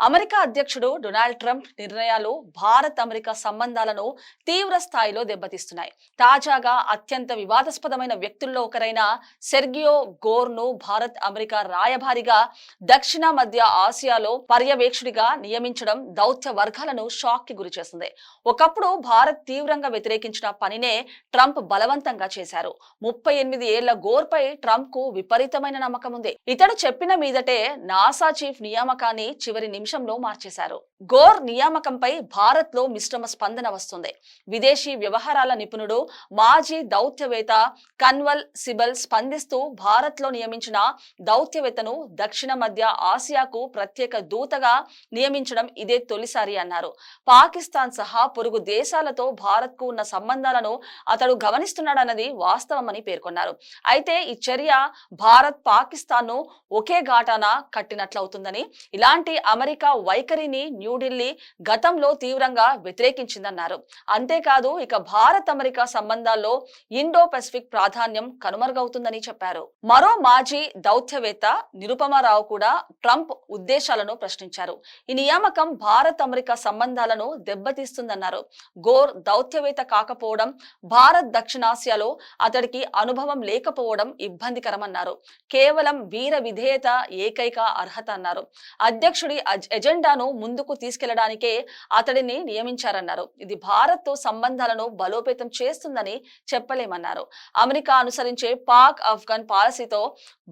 America అధ్యక్షుడు Donald Trump నిర్ణయాలు Bharat America సంబంధాలను తీవ్ర స్థాయిలో దెబ్బతీస్తున్నాయి. తాజాగా అత్యంత వివాదాస్పదమైన వ్యక్తుల్లో ఒకరైన సెర్గియో గోర్ను భారత్ అమెరికా రాయభారిగా దక్షిణ మధ్య ఆసియాలో పర్యవేక్షుడిగా నియమించడం దౌత్య వర్గాలను షాక్కి గురిచేసింది ఒకప్పుడు భారత్ తీవ్రంగా వ్యతిరేకించిన పనినే ట్రంప్ బలవంతంగా చేశారు. ముప్పై ఎనిమిది ఏళ్ళ గోర్ పై ట్రంప్కు విపరీతమైన నమ్మకం ఉంది. ఇతడు చెప్పిన మీదటే నాసా చీఫ్ నియామకాన్ని చివరి నిమిషంలో మార్చేశారు. గోర్ నియామకంపై భారత్లో మిశ్రమ స్పందన వస్తుంది. విదేశీ వ్యవహారాల నిపుణుడు మాజీ దౌత్యవేత్త కన్వల్ సిబల్ స్పందిస్తూ భారత్లో నియమించిన దౌత్యవేత్తను దక్షిణ మధ్య ఆసియాకు ప్రత్యేక దూతగా నియమించడం ఇదే తొలిసారి అన్నారు. పాకిస్తాన్ సహా పొరుగు దేశాలతో భారత్కు ఉన్న సంబంధాలను అతడు గమనిస్తున్నాడన్నది వాస్తవమని పేర్కొన్నారు. అయితే ఈ చర్య భారత్ పాకిస్తాన్ను ఒకే ఘాటాన కట్టినట్లవుతుందని ఇలాంటి అమెరికా వైఖరిని న్యూఢిల్లీ గతంలో తీవ్రంగా వ్యతిరేకించిందన్నారు. అంతేకాదు ఇక భారత్ అమెరికా సంబంధాల్లో ఇండో పెసిఫిక్ ప్రాధాన్యం కనుమరుగవుతుందని చెప్పారు. మరో మాజీ దౌత్యవేత్త నిరుపమారావు కూడా ట్రంప్ ఉద్దేశాలను ప్రశ్నించారు. ఈ నియామకం భారత్ అమెరికా సంబంధాలను దెబ్బతీస్తుందన్నారు. గోర్ దౌత్యవేత్త కాకపోవడం భారత్ దక్షిణాసియాలో అతడికి అనుభవం లేకపోవడం ఇబ్బందికరమన్నారు. కేవలం వీర విధేయత ఏకైక అర్హత అన్నారు. అధ్యక్షుడి ఎజెండాను ముందుకు తీసుకెళ్ళడానికే అతడిని నియమించారన్నారు. ఇది భారత్ సంబంధాలను బలోపేతం చేస్తుందని చెప్పలేమన్నారు. అమెరికా అనుసరించే పాక్ ఆఫ్ఘన్ పాలసీతో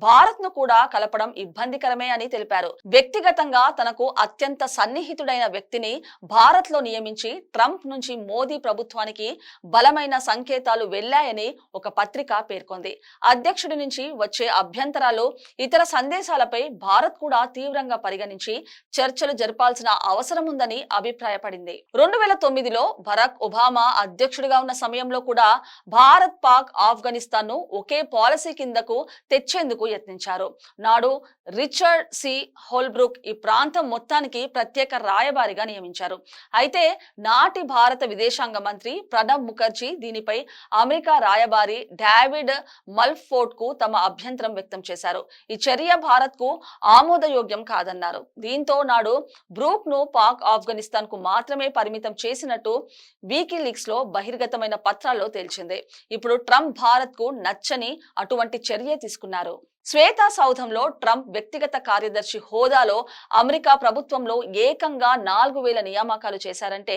భారత్ను కూడా కలపడం ఇబ్బందికరమే అని తెలిపారు. వ్యక్తిగతంగా తనకు అత్యంత సన్నిహితుడైన వ్యక్తిని భారత్లో నియమించి ట్రంప్ నుంచి మోదీ ప్రభుత్వానికి బలమైన సంకేతాలు వెళ్ళాయని ఒక పత్రిక పేర్కొంది. అధ్యక్షుడి నుంచి వచ్చే అభ్యంతరాలు ఇతర సందేశాలపై భారత్ కూడా తీవ్రంగా పరిగణించి చర్చలు జరపాల్సిన అవసరం ఉందని అభిప్రాయపడింది. రెండు వేల తొమ్మిదిలో బరాక్ ఒబామా అధ్యక్షుడిగా ఉన్న సమయంలో కూడా భారత్ పాక్ ఆఫ్ఘనిస్తాన్ను ఒకే పాలసీ కిందకు తెచ్చేందుకు యత్నించారు. నాడు రిచర్డ్ సి. హోల్బ్రూక్ ఈ ప్రాంతం మొత్తానికి ప్రత్యేక రాయబారిగా నియమించారు. అయితే నాటి భారత విదేశాంగ మంత్రి ప్రణబ్ ముఖర్జీ దీనిపై అమెరికా రాయబారి డావిడ్ మల్ఫోర్ట్కు తమ అభ్యంతరం వ్యక్తం చేశారు. ఈ చర్య భారత్కు ఆమోదయోగ్యం కాదన్నారు. దీంతో నాడు బ్రూక్ను పాక్ ఆఫ్ఘనిస్తాన్కు మాత్రమే పరిమితం చేసినట్టు వీకీలీక్స్లో బహిర్గతమైన పత్రాల్లో తేల్చింది. ఇప్పుడు ట్రంప్ భారత్కు నచ్చని అటువంటి చర్య తీసుకున్నారు. శ్వేతా సౌధంలో ట్రంప్ వ్యక్తిగత కార్యదర్శి హోదాలో అమెరికా ప్రభుత్వంలో ఏకంగా నాలుగు వేల నియామకాలు చేశారంటే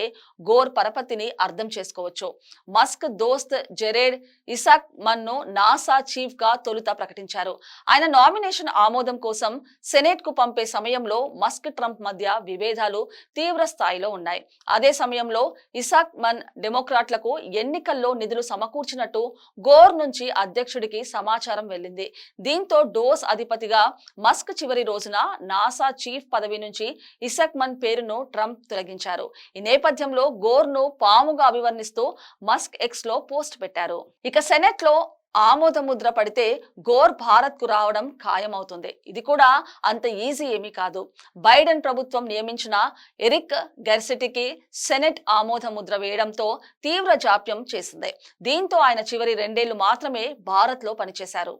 గోర్ పరపతిని అర్థం చేసుకోవచ్చు. మస్క్ దోస్త్ జెరేడ్ ఇసాక్ మన్ను నాసా చీఫ్గా తొలుత ప్రకటించారు. ఆయన నామినేషన్ ఆమోదం కోసం సెనేట్కు పంపే సమయంలో మస్క్ ట్రంప్ మధ్య విభేదాలు తీవ్ర స్థాయిలో ఉన్నాయి. అదే సమయంలో ఇసాక్ మన్ డెమోక్రాట్లకు ఎన్నికల్లో నిధులు సమకూర్చినట్టు గోర్ నుంచి అధ్యక్షుడికి సమాచారం వెళ్ళింది. దీంతో డోస్ అధిపతిగా మస్క్ చివరి రోజున నాసా చీఫ్ పదవి నుంచి ఇసక్మన్ పేరును ట్రంప్ తొలగించారు. ఈ నేపథ్యంలో గోర్ను పాముగా అభివర్ణిస్తూ మస్క్ ఎక్స్లో పోస్ట్ పెట్టారు. ఇక సెనెట్లో ఆమోద ముద్ర పడితే గోర్ భారత్కు రావడం ఖాయమవుతుంది. ఇది కూడా అంత ఈజీ ఏమీ కాదు. బైడెన్ ప్రభుత్వం నియమించిన ఎరిక్ గెర్సిటీకి సెనెట్ ఆమోద ముద్ర వేయడంతో తీవ్ర జాప్యం చేసింది. దీంతో ఆయన చివరి రెండేళ్ళు మాత్రమే భారత్లో పనిచేశారు.